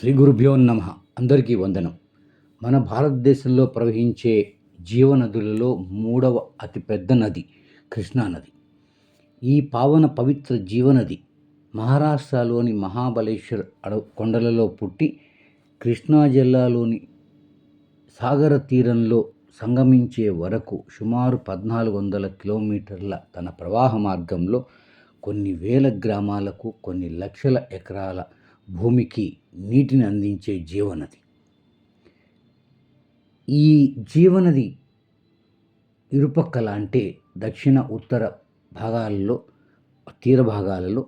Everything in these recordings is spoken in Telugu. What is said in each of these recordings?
శ్రీ గురుభ్యో నమ. అందరికీ వందనం. మన భారతదేశంలో ప్రవహించే జీవనదులలో మూడవ అతిపెద్ద నది కృష్ణానది ఈ పావన పవిత్ర జీవనది మహారాష్ట్రలోని మహాబలేశ్వర్ అడవు కొండలలో పుట్టి కృష్ణా జిల్లాలోని సాగర తీరంలో సంగమించే వరకు సుమారు పద్నాలుగు వందల కిలోమీటర్ల తన ప్రవాహ మార్గంలో కొన్ని వేల గ్రామాలకు కొన్ని లక్షల ఎకరాల భూమికి నీటిని అందించే జీవనది. ఈ జీవనది ఇరుపక్కల అంటే దక్షిణ ఉత్తర భాగాలలో తీర భాగాలలో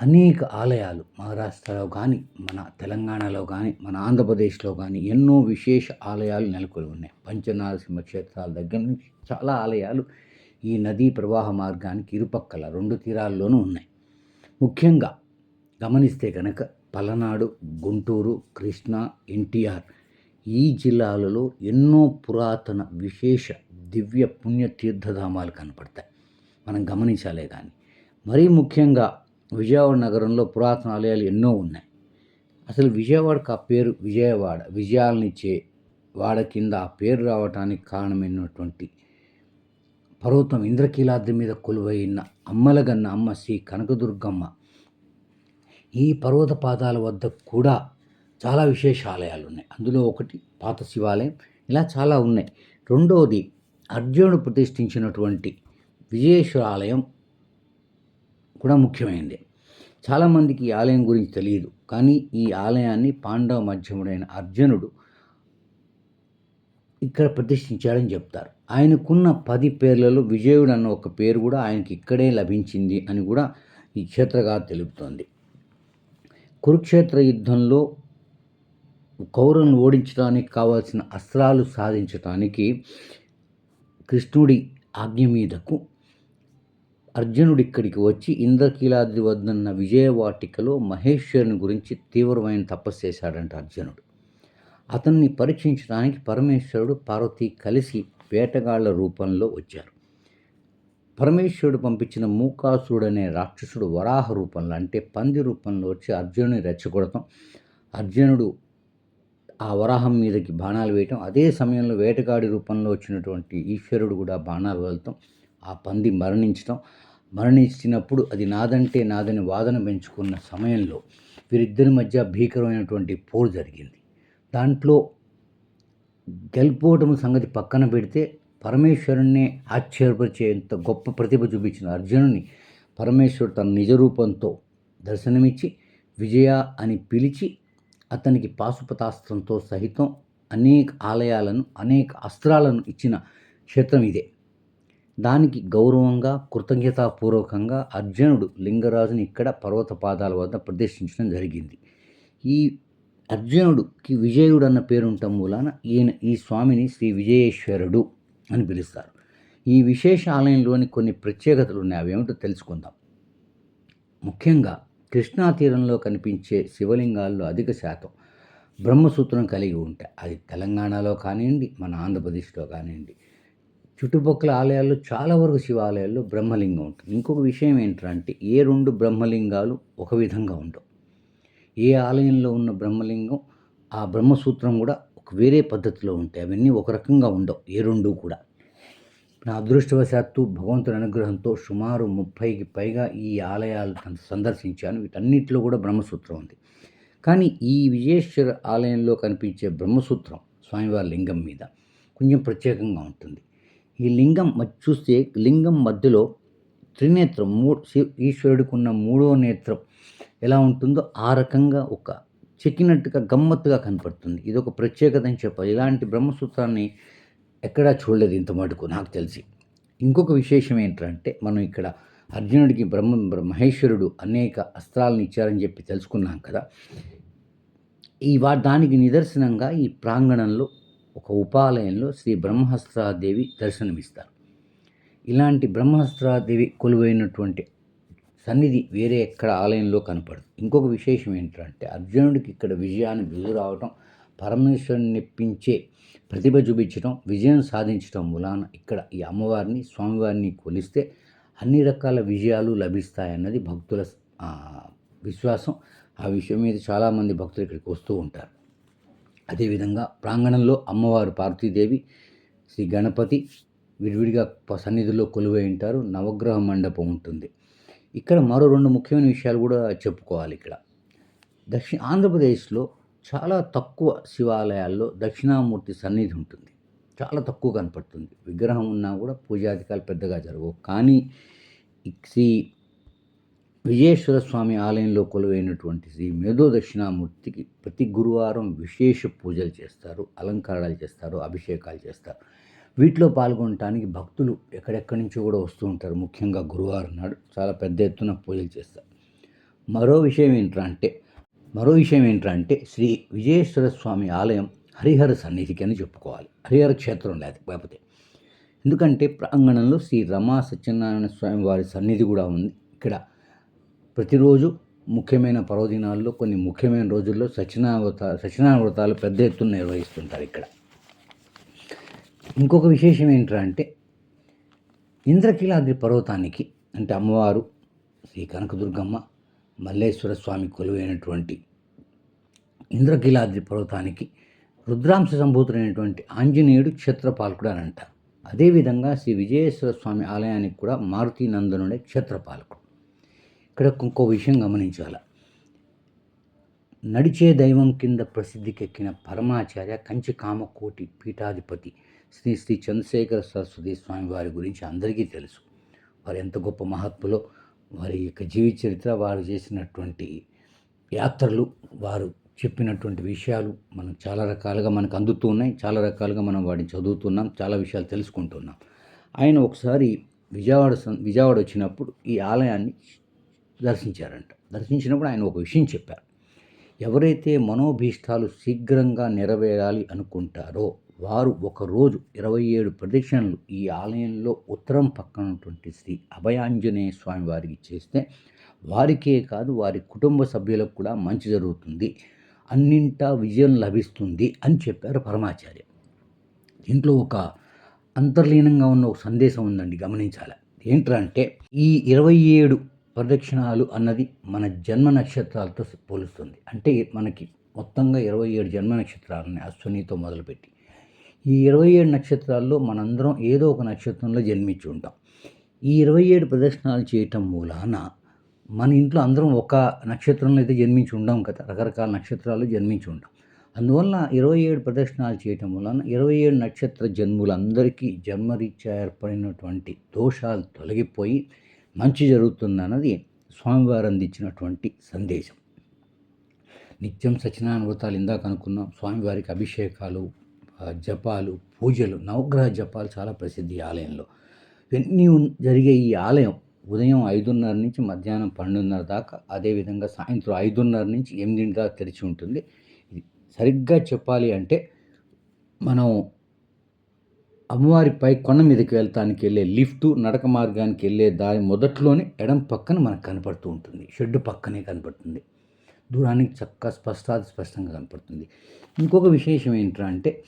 అనేక ఆలయాలు మహారాష్ట్రలో కానీ మన తెలంగాణలో కానీ మన ఆంధ్రప్రదేశ్లో కానీ ఎన్నో విశేష ఆలయాలు నెలకొని ఉన్నాయి. పంచనారసింహ క్షేత్రాల దగ్గర నుంచి చాలా ఆలయాలు ఈ నదీ ప్రవాహ మార్గానికి ఇరుపక్కల రెండు తీరాల్లోనూ ఉన్నాయి. ముఖ్యంగా గమనిస్తే కనుక పలనాడు గుంటూరు కృష్ణా ఎన్టీఆర్ ఈ జిల్లాలలో ఎన్నో పురాతన విశేష దివ్య పుణ్యతీర్థధామాలు కనపడతాయి. మనం గమనించాలే కానీ మరీ ముఖ్యంగా విజయవాడ నగరంలో పురాతన ఆలయాలు ఎన్నో ఉన్నాయి. అసలు విజయవాడకు ఆ పేరు విజయవాడ విజయాలనిచ్చే వాడ కింద ఆ పేరు రావడానికి కారణమైనటువంటి పర్వతం ఇంద్రకీలాద్రి మీద కొలువైన అమ్మలగన్న అమ్మ శ్రీ కనకదుర్గమ్మ ఈ పర్వత పాదాల వద్ద కూడా చాలా విశేష ఆలయాలు ఉన్నాయి అందులో ఒకటి పాత శివాలయం ఇలా చాలా ఉన్నాయి. రెండవది అర్జునుడు ప్రతిష్ఠించినటువంటి విజయేశ్వర ఆలయం కూడా ముఖ్యమైనది. చాలామందికి ఈ ఆలయం గురించి తెలియదు. కానీ ఈ ఆలయాన్ని పాండవ మధ్యముడైన అర్జునుడు ఇక్కడ ప్రతిష్ఠించాడని చెప్తారు. ఆయనకున్న పది పేర్లలో విజయుడు అన్న ఒక పేరు కూడా ఆయనకి ఇక్కడే లభించింది అని కూడా ఈ క్షేత్రగా తెలుపుతోంది. కురుక్షేత్ర యుద్ధంలో కౌరవులను ఓడించడానికి కావాల్సిన అస్త్రాలు సాధించటానికి కృష్ణుడి ఆజ్ఞ మీదకు అర్జునుడు ఇక్కడికి వచ్చి ఇంద్రకీలాద్రి వద్దన్న విజయవాటికలో మహేశ్వరుని గురించి తీవ్రమైన తపస్సు చేశాడంట అర్జునుడు. అతన్ని పరీక్షించడానికి పరమేశ్వరుడు పార్వతి కలిసి వేటగాళ్ళ రూపంలో వచ్చారు. పరమేశ్వరుడు పంపించిన మూకాసురుడు అనే రాక్షసుడు వరాహ రూపంలో అంటే పంది రూపంలో వచ్చి అర్జునుని రెచ్చగొడతాం. అర్జునుడు ఆ వరాహం మీదకి బాణాలు వేయటం. అదే సమయంలో వేటగాడి రూపంలో వచ్చినటువంటి ఈశ్వరుడు కూడా బాణాలు వెళ్తాం ఆ పంది మరణించటం. మరణించినప్పుడు అది నాదంటే నాదని వాదన పెంచుకున్న సమయంలో వీరిద్దరి మధ్య భీకరమైనటువంటి పోరు జరిగింది. దాంట్లో గెలుపోవటం సంగతి పక్కన పెడితే పరమేశ్వరుణ్ణి ఆశ్చర్యపరిచేంత గొప్ప ప్రతిభ చూపించిన అర్జునుని పరమేశ్వరుడు తన నిజ రూపంతో దర్శనమిచ్చి విజయ అని పిలిచి అతనికి పాశుపతాస్త్రంతో సహితం అనేక ఆలయాలను అనేక అస్త్రాలను ఇచ్చిన క్షేత్రం ఇదే. దానికి గౌరవంగా కృతజ్ఞతాపూర్వకంగా అర్జునుడు లింగరాజుని ఇక్కడ పర్వత పాదాల వద్ద ప్రదర్శించడం జరిగింది. ఈ అర్జునుడికి విజయుడు అన్న పేరుంటం మూలాన ఈయన ఈ స్వామిని శ్రీ విజయేశ్వరుడు అని పిలుస్తారు. ఈ విశేష ఆలయంలోని కొన్ని ప్రత్యేకతలు ఉన్నాయి. అవి ఏమిటో తెలుసుకుందాం. ముఖ్యంగా కృష్ణా తీరంలో కనిపించే శివలింగాల్లో అధిక శాతం బ్రహ్మసూత్రం కలిగి ఉంటాయి. అది తెలంగాణలో కానివ్వండి మన ఆంధ్రప్రదేశ్లో కానివ్వండి. చుట్టుపక్కల ఆలయాల్లో చాలా వరకు శివాలయాల్లో బ్రహ్మలింగం ఉంటుంది. ఇంకొక విషయం ఏంటంటే ఏ రెండు బ్రహ్మలింగాలు ఒక విధంగా ఉండవు. ఏ ఆలయంలో ఉన్న బ్రహ్మలింగం ఆ బ్రహ్మసూత్రం కూడా వేరే పద్ధతిలో ఉంటాయి అవన్నీ ఒక రకంగా ఉండవు ఏ రెండు కూడా. నా అదృష్టవశాత్తు భగవంతుని అనుగ్రహంతో సుమారు ముప్పైకి పైగా ఈ ఆలయాలు సందర్శించాను. వీటన్నిటిలో కూడా బ్రహ్మసూత్రం ఉంది. కానీ ఈ విజయేశ్వర ఆలయంలో కనిపించే బ్రహ్మసూత్రం స్వామివారి లింగం మీద కొంచెం ప్రత్యేకంగా ఉంటుంది. ఈ లింగం చూస్తే లింగం మధ్యలో త్రినేత్రం మూ ఈశ్వరుడికి ఉన్న మూడో నేత్రం ఎలా ఉంటుందో ఆ రకంగా ఒక చెక్కినట్టుగా గమ్మత్తుగా కనపడుతుంది. ఇది ఒక ప్రత్యేకత అని చెప్పాలి. ఇలాంటి బ్రహ్మసూత్రాన్ని ఎక్కడా చూడలేదు ఇంత మటుకు నాకు తెలిసి. ఇంకొక విశేషం ఏంటంటే మనం ఇక్కడ అర్జునుడికి బ్రహ్మ మహేశ్వరుడు అనేక అస్త్రాలను ఇచ్చారని చెప్పి తెలుసుకున్నాం కదా. ఈ వా దానికి నిదర్శనంగా ఈ ప్రాంగణంలో ఒక ఉపాలయంలో శ్రీ బ్రహ్మహస్త్రాదేవి దర్శనమిస్తారు. ఇలాంటి బ్రహ్మహస్త్రాదేవి కొలువైనటువంటి సన్నిధి వేరే ఎక్కడ ఆలయంలో కనపడదు. ఇంకొక విశేషం ఏంటంటే అర్జునుడికి ఇక్కడ విజయాన్ని బిజు రావటం పరమేశ్వరుని నెప్పించే ప్రతిభ చూపించడం విజయం సాధించడం మూలాన ఇక్కడ ఈ అమ్మవారిని స్వామివారిని కొలిస్తే అన్ని రకాల విజయాలు లభిస్తాయన్నది భక్తుల విశ్వాసం. ఆ విషయం మీద చాలామంది భక్తులు ఇక్కడికి వస్తూ ఉంటారు. అదేవిధంగా ప్రాంగణంలో అమ్మవారు పార్వతీదేవి శ్రీ గణపతి విడివిడిగా సన్నిధిలో కొలువై ఉంటారు. నవగ్రహ మండపం ఉంటుంది. ఇక్కడ మరో రెండు ముఖ్యమైన విషయాలు కూడా చెప్పుకోవాలి ఇక్కడ. దక్షిణ ఆంధ్రప్రదేశ్లో చాలా తక్కువ శివాలయాల్లో దక్షిణామూర్తి సన్నిధి ఉంటుంది. చాలా తక్కువ కనపడుతుంది. విగ్రహం ఉన్నా కూడా పూజాధికాలు పెద్దగా జరగవు. కానీ శ్రీ విజయేశ్వర స్వామి ఆలయంలో కొలువైనటువంటి శ్రీ మేధో దక్షిణామూర్తికి ప్రతి గురువారం విశేష పూజలు చేస్తారు. అలంకారాలు చేస్తారు. అభిషేకాలు చేస్తారు. వీటిలో పాల్గొనడానికి భక్తులు ఎక్కడెక్కడి నుంచో కూడా వస్తూ ఉంటారు. ముఖ్యంగా గురువారం నాడు చాలా పెద్ద ఎత్తున పూజలు చేస్తారు. మరో విషయం ఏంట్రా అంటే మరో విషయం ఏంట్రా అంటే శ్రీ విజయేశ్వర స్వామి ఆలయం హరిహర సన్నిధికి అని చెప్పుకోవాలి. హరిహర క్షేత్రం లేకపోతే. ఎందుకంటే ప్రాంగణంలో శ్రీ రమా సత్యనారాయణ స్వామి వారి సన్నిధి కూడా ఉంది. ఇక్కడ ప్రతిరోజు ముఖ్యమైన పర్వదినాల్లో కొన్ని ముఖ్యమైన రోజుల్లో సత్యనావత సత్యనారాయణ వ్రతాలు పెద్ద ఎత్తున నిర్వహిస్తుంటారు ఇక్కడ. ఇంకొక విశేషం ఏంట్రా అంటే ఇంద్రకీలాద్రి పర్వతానికి అంటే అమ్మవారు శ్రీ కనకదుర్గమ్మ మల్లేశ్వర స్వామి కొలువైనటువంటి ఇంద్రకీలాద్రి పర్వతానికి రుద్రాంశ సంభూతుడైనటువంటి ఆంజనేయుడు క్షేత్రపాలకుడు అని అంటారు. అదేవిధంగా శ్రీ విజయేశ్వర స్వామి ఆలయానికి కూడా మారుతి నందనుడే క్షేత్రపాలకుడు. ఇక్కడ ఇంకో విషయం గమనించాలి. నడిచే దైవం కింద ప్రసిద్ధికెక్కిన పరమాచార్య కంచి కామకోటి పీఠాధిపతి శ్రీ శ్రీ చంద్రశేఖర సరస్వతి స్వామి వారి గురించి అందరికీ తెలుసు. వారు ఎంత గొప్ప మహాత్ములో వారి యొక్క జీవిత చరిత్ర వారు చేసినటువంటి యాత్రలు వారు చెప్పినటువంటి విషయాలు మనం చాలా రకాలుగా మనకు అందుతూ ఉన్నాయి. చాలా రకాలుగా మనం వాటిని చదువుతున్నాం. చాలా విషయాలు తెలుసుకుంటున్నాం. ఆయన ఒకసారి విజయవాడ విజయవాడ వచ్చినప్పుడు ఈ ఆలయాన్ని దర్శించారంట. దర్శించినప్పుడు ఆయన ఒక విషయం చెప్పారు. ఎవరైతే మనోభీష్టాలు శీఘ్రంగా నెరవేరాలి అనుకుంటారో వారు ఒకరోజు ఇరవై ఏడు ప్రదక్షిణలు ఈ ఆలయంలో ఉత్తరం పక్కన ఉన్నటువంటి శ్రీ అభయాంజనేయ స్వామి వారికి చేస్తే వారికే కాదు వారి కుటుంబ సభ్యులకు కూడా మంచి జరుగుతుంది. అన్నింటా విజయం లభిస్తుంది అని చెప్పారు పరమాచార్య. దీంట్లో ఒక అంతర్లీనంగా ఉన్న ఒక సందేశం ఉందండి గమనించాలి. ఏంటంటే ఈ ఇరవై ఏడు ప్రదక్షిణాలు అన్నది మన జన్మ నక్షత్రాలతో పోలుస్తుంది. అంటే మనకి మొత్తంగా ఇరవై ఏడు జన్మ నక్షత్రాలని అశ్వనితో మొదలుపెట్టి ఈ ఇరవై ఏడు నక్షత్రాల్లో మనందరం ఏదో ఒక నక్షత్రంలో జన్మించి ఉంటాం. ఈ ఇరవై ఏడు ప్రదక్షిణాలు చేయటం మూలాన మన ఇంట్లో అందరం ఒక నక్షత్రంలో అయితే జన్మించి ఉండం కదా. రకరకాల నక్షత్రాలు జన్మించి ఉంటాం. అందువల్ల ఇరవై ఏడు ప్రదక్షిణాలు చేయటం వలన ఇరవై ఏడు నక్షత్ర జన్ములందరికీ జన్మరీత్యా ఏర్పడినటువంటి దోషాలు తొలగిపోయి మంచి జరుగుతుందన్నది స్వామివారు అందించినటువంటి సందేశం. నిత్యం సత్యనారాయణ వ్రతాలు ఇందాక అనుకున్నాం. స్వామివారికి అభిషేకాలు జపాలు పూజలు నవగ్రహ జపాలు చాలా ప్రసిద్ధి ఈ ఆలయంలో. ఇవన్నీ జరిగే ఈ ఆలయం ఉదయం ఐదున్నర నుంచి మధ్యాహ్నం పన్నెండున్నర దాకా అదేవిధంగా సాయంత్రం ఐదున్నర నుంచి ఎనిమిది దాకా తెరిచి ఉంటుంది. ఇది సరిగ్గా చెప్పాలి అంటే మనం అమ్మవారిపై కొండ మీదకి వెళ్తానికి వెళ్ళే లిఫ్టు నడక మార్గానికి వెళ్ళే దారి మొదట్లోనే ఎడం పక్కన మనకు కనపడుతూ ఉంటుంది. షెడ్ పక్కనే కనపడుతుంది. దూరానికి చక్కగా స్పష్టాది స్పష్టంగా కనపడుతుంది. ఇంకొక విశేషం ఏంటంటే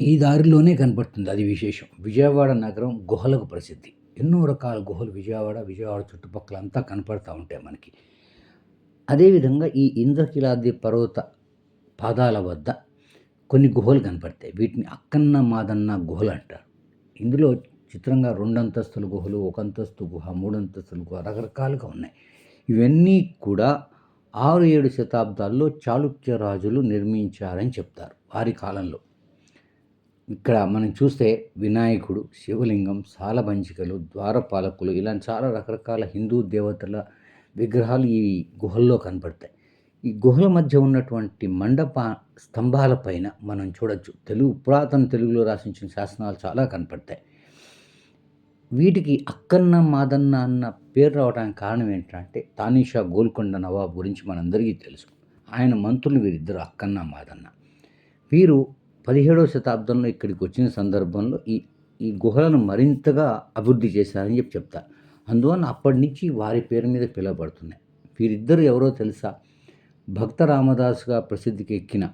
ఈ దారిలోనే కనపడుతుంది. అది విశేషం. విజయవాడ నగరం గుహలకు ప్రసిద్ధి. ఎన్నో రకాల గుహలు విజయవాడ విజయవాడ చుట్టుపక్కల అంతా కనపడుతూ ఉంటాయి మనకి. అదేవిధంగా ఈ ఇంద్రకిలాద్రి పర్వత పాదాల వద్ద కొన్ని గుహలు కనపడతాయి. వీటిని అక్కన్న మాదన్న గుహలు అంటారు. ఇందులో చిత్రంగా రెండు అంతస్తుల గుహలు ఒక అంతస్తు గుహ మూడు అంతస్తుల గుహ రకరకాలుగా ఉన్నాయి. ఇవన్నీ కూడా ఆరు ఏడు శతాబ్దాల్లో చాళుక్య రాజులు నిర్మించారని చెప్తారు. వారి కాలంలో ఇక్కడ మనం చూస్తే వినాయకుడు శివలింగం సాలభంచికలు ద్వారపాలకులు ఇలాంటి చాలా రకరకాల హిందూ దేవతల విగ్రహాలు ఈ గుహల్లో కనపడతాయి. ఈ గుహల మధ్య ఉన్నటువంటి మండప స్తంభాల పైన మనం చూడొచ్చు. తెలుగు పురాతన తెలుగులో రాసించిన శాసనాలు చాలా కనపడతాయి. వీటికి అక్కన్న మాదన్న అన్న పేరు రావడానికి కారణం ఏంటంటే తానీషా గోల్కొండ నవాబ్ గురించి మనందరికీ తెలుసు. ఆయన మంత్రులు వీరిద్దరు అక్కన్న మాదన్న. వీరు పదిహేడవ శతాబ్దంలో ఇక్కడికి వచ్చిన సందర్భంలో ఈ ఈ గుహలను మరింతగా అభివృద్ధి చేశారని చెప్పి చెప్తారు అందువల్ల అప్పటి నుంచి వారి పేరు మీద పిలువబడుతున్నాయి. వీరిద్దరు ఎవరో తెలుసా? భక్త రామదాసుగా ప్రసిద్ధికి ఎక్కిన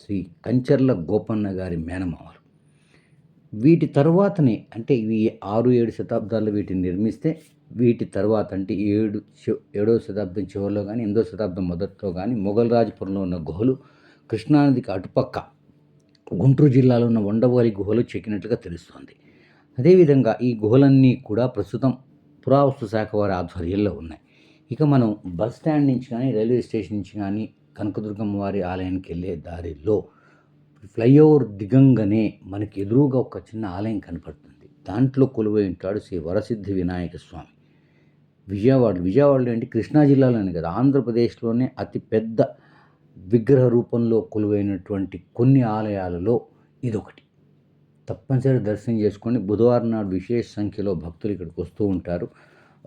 శ్రీ కంచర్ల గోపన్న గారి మేనమామలు వీటి తరువాతనే అంటే ఇవి ఆరు ఏడు శతాబ్దాల్లో వీటిని నిర్మిస్తే వీటి తర్వాత అంటే ఏడు ఏడవ శతాబ్దం చివరిలో కానీ ఎనిమిదో శతాబ్దం మొదట్లో కానీ మొఘల్ రాజపురంలో ఉన్న గుహలు కృష్ణానదికి అటుపక్క గుంటూరు జిల్లాలో ఉన్న వండవారి గుహలు చెక్కినట్లుగా తెలుస్తోంది. అదేవిధంగా ఈ గుహలన్నీ కూడా ప్రస్తుతం పురావస్తు శాఖ వారి ఆధ్వర్యంలో ఉన్నాయి. ఇక మనం బస్ స్టాండ్ నుంచి కానీ రైల్వే స్టేషన్ నుంచి కానీ కనకదుర్గమ్మ వారి ఆలయానికి వెళ్ళే దారిలో ఫ్లైఓవర్ దిగంగానే మనకి ఎదురుగా ఒక చిన్న ఆలయం కనపడుతుంది. దాంట్లో కొలువై ఉంటాడు శ్రీ వరసిద్ధి వినాయక స్వామి. విజయవాడ విజయవాడలో ఏంటి? కృష్ణా జిల్లాలోనే కదా. ఆంధ్రప్రదేశ్లోనే అతి పెద్ద విగ్రహ రూపంలో కొలువైనటువంటి కొన్ని ఆలయాలలో ఇదొకటి. తప్పనిసరి దర్శనం చేసుకొని బుధవారం నాడు విశేష సంఖ్యలో భక్తులు ఇక్కడికి వస్తూ ఉంటారు.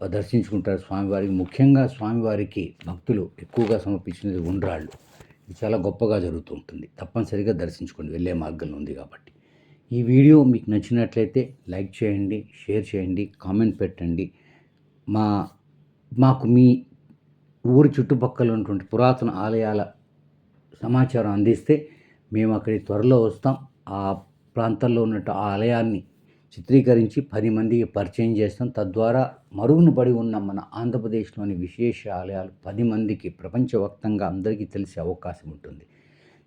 దర్శించుకుంటారు స్వామివారికి. ముఖ్యంగా స్వామివారికి భక్తులు ఎక్కువగా సమర్పించినది ఉండ్రాళ్ళు. ఇది చాలా గొప్పగా జరుగుతూ ఉంటుంది. తప్పనిసరిగా దర్శించుకోండి. వెళ్ళే మార్గంలో ఉంది కాబట్టి. ఈ వీడియో మీకు నచ్చినట్లయితే లైక్ చేయండి షేర్ చేయండి కామెంట్ పెట్టండి. మా మాకు మీ ఊరి చుట్టుపక్కల ఉన్నటువంటి పురాతన ఆలయాల సమాచారం అందిస్తే మేము అక్కడికి త్వరలో వస్తాం. ఆ ప్రాంతాల్లో ఉన్నట్టు ఆ ఆలయాన్ని చిత్రీకరించి పది మందికి పరిచయం చేస్తాం. తద్వారా మరుగున పడి ఉన్న మన ఆంధ్రప్రదేశ్లోని విశేష ఆలయాలు పది మందికి ప్రపంచవ్యాప్తంగా అందరికీ తెలిసే అవకాశం ఉంటుంది.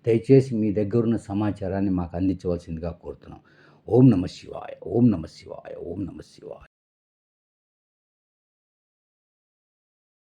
దయచేసి మీ దగ్గర ఉన్న సమాచారాన్ని మాకు అందించవలసిందిగా కోరుతున్నాం. ఓం నమ శివాయ ఓం నమ శివాయ ఓం నమ శివాయ.